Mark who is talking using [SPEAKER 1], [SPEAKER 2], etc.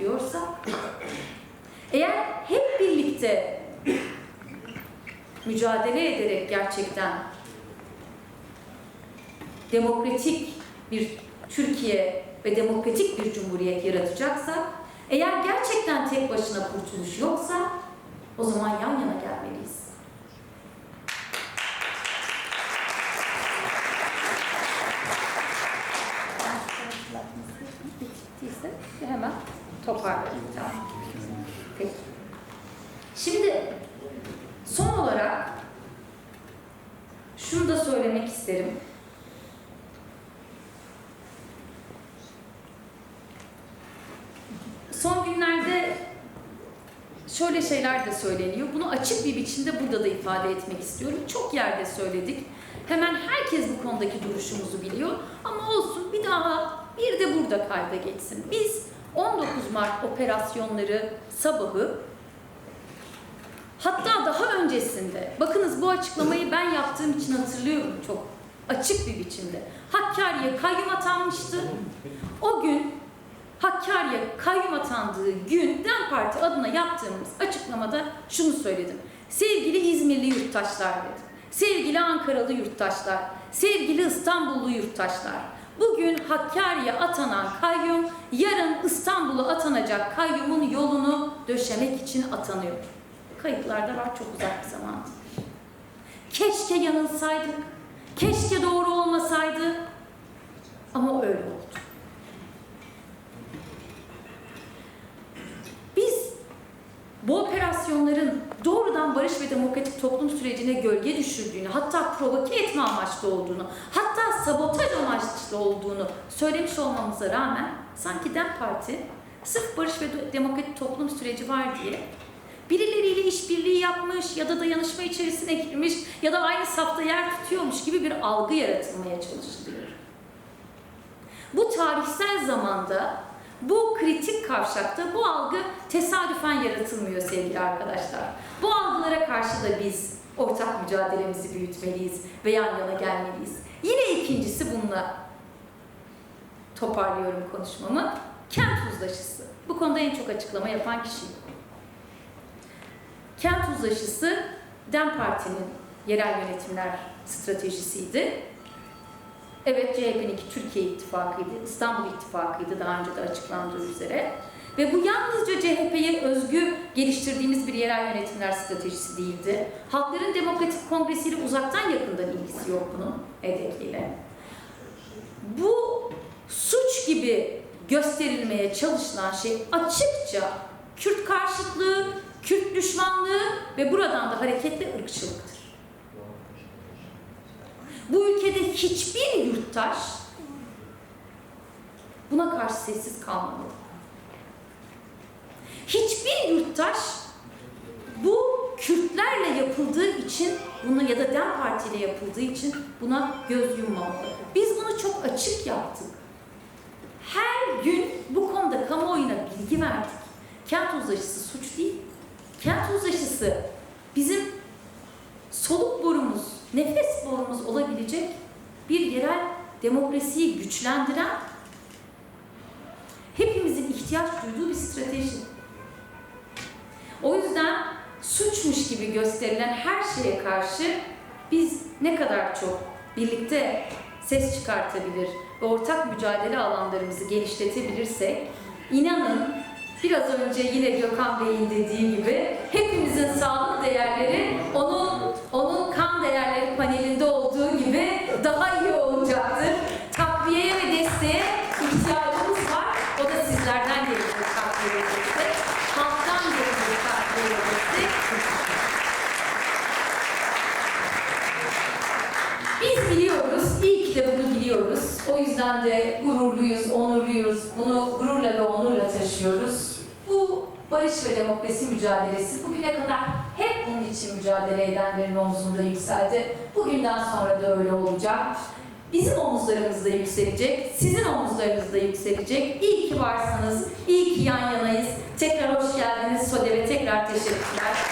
[SPEAKER 1] diyorsa, eğer hep birlikte mücadele ederek gerçekten demokratik bir Türkiye ve demokratik bir cumhuriyet yaratacaksak, eğer gerçekten tek başına kurtuluş yoksa o zaman yan yana gelmeliyiz. Bittiyse hemen toparlayalım. Tamam. Peki. Şimdi son olarak şunu da söylemek isterim. Son günlerde şöyle şeyler de söyleniyor. Bunu açık bir biçimde burada da ifade etmek istiyorum. Çok yerde söyledik. Hemen herkes bu konudaki duruşumuzu biliyor. Ama olsun bir daha bir de burada kayda geçsin. Biz 19 Mart operasyonları sabahı hatta daha öncesinde bakınız bu açıklamayı ben yaptığım için hatırlıyorum çok açık bir biçimde. Hakkari'ye kayyum atanmıştı. O gün Hakkari'ye kayyum atandığı gün DEM Parti adına yaptığımız açıklamada şunu söyledim. Sevgili İzmirli yurttaşlar dedim. Sevgili Ankaralı yurttaşlar, sevgili İstanbullu yurttaşlar. Bugün Hakkari'ye atanan kayyum, yarın İstanbul'a atanacak kayyumun yolunu döşemek için atanıyor. Kayıtlarda var çok uzak bir zaman. Keşke yanılsaydık, keşke doğru olmasaydı ama öyle oldu. Biz bu operasyonların doğrudan barış ve demokratik toplum sürecine gölge düşürdüğünü, hatta provoke etme amaçlı olduğunu, hatta sabotaj amaçlı olduğunu söylemiş olmamıza rağmen sanki DEM Parti sırf barış ve demokratik toplum süreci var diye birileriyle işbirliği yapmış ya da dayanışma içerisine girmiş ya da aynı safta yer tutuyormuş gibi bir algı yaratılmaya çalışılıyor. Bu tarihsel zamanda bu kritik kavşakta bu algı tesadüfen yaratılmıyor sevgili arkadaşlar. Bu algılara karşı da biz ortak mücadelemizi büyütmeliyiz ve yan yana gelmeliyiz. Yine ikincisi bununla toparlıyorum konuşmamı. Kent uzlaşısı. Bu konuda en çok açıklama yapan kişiyim. Kent uzlaşısı DEM Parti'nin yerel yönetimler stratejisiydi. Evet CHP'ninki Türkiye İttifakı'ydı, İstanbul İttifakı'ydı daha önce de açıklandığı üzere. Ve bu yalnızca CHP'ye özgü geliştirdiğimiz bir yerel yönetimler stratejisi değildi. Halkların Demokratik Kongresi ile uzaktan yakından ilgisi yok bunun hedefiyle. Bu suç gibi gösterilmeye çalışılan şey açıkça Kürt karşıtlığı, Kürt düşmanlığı ve buradan da hareketle ırkçılıktır. Bu ülkede hiçbir yurttaş buna karşı sessiz kalmamalı. Hiçbir yurttaş bu Kürtlerle yapıldığı için buna ya da DEM Parti ile yapıldığı için buna göz yummamalı. Biz bunu çok açık yaptık. Her gün bu konuda kamuoyuna bilgi verdik. Kent uzlaşısı suç değil. Kent uzlaşısı bizim nefes borumuz olabilecek bir yerel demokrasiyi güçlendiren, hepimizin ihtiyaç duyduğu bir strateji. O yüzden suçmuş gibi gösterilen her şeye karşı biz ne kadar çok birlikte ses çıkartabilir ve ortak mücadele alanlarımızı genişletebilirsek, inanın biraz önce yine Gökhan Bey'in dediği gibi hepimizin sağlık değerleri onun onun kan değerleri panelinde olduğu gibi daha iyi olacaktır. Takviyeye ve desteğe ihtiyacımız var. O da sizlerden gelecek takviye ve destek. Halktan gelecek takviye ve destek. Biz biliyoruz, iyi ki de bunu biliyoruz. O yüzden de gururluyuz, onurluyuz. Bunu gururla ve onurla taşıyoruz. Bu barış ve demokrasi mücadelesi bugüne kadar hep bunun için mücadele edenlerin omzunda yükseldi. Bugünden sonra da öyle olacak. Bizim omuzlarımızda yükselecek, sizin omuzlarınızda yükselecek. İyi ki varsınız, iyi ki yan yanayız. Tekrar hoş geldiniz Sodev'e tekrar teşekkürler.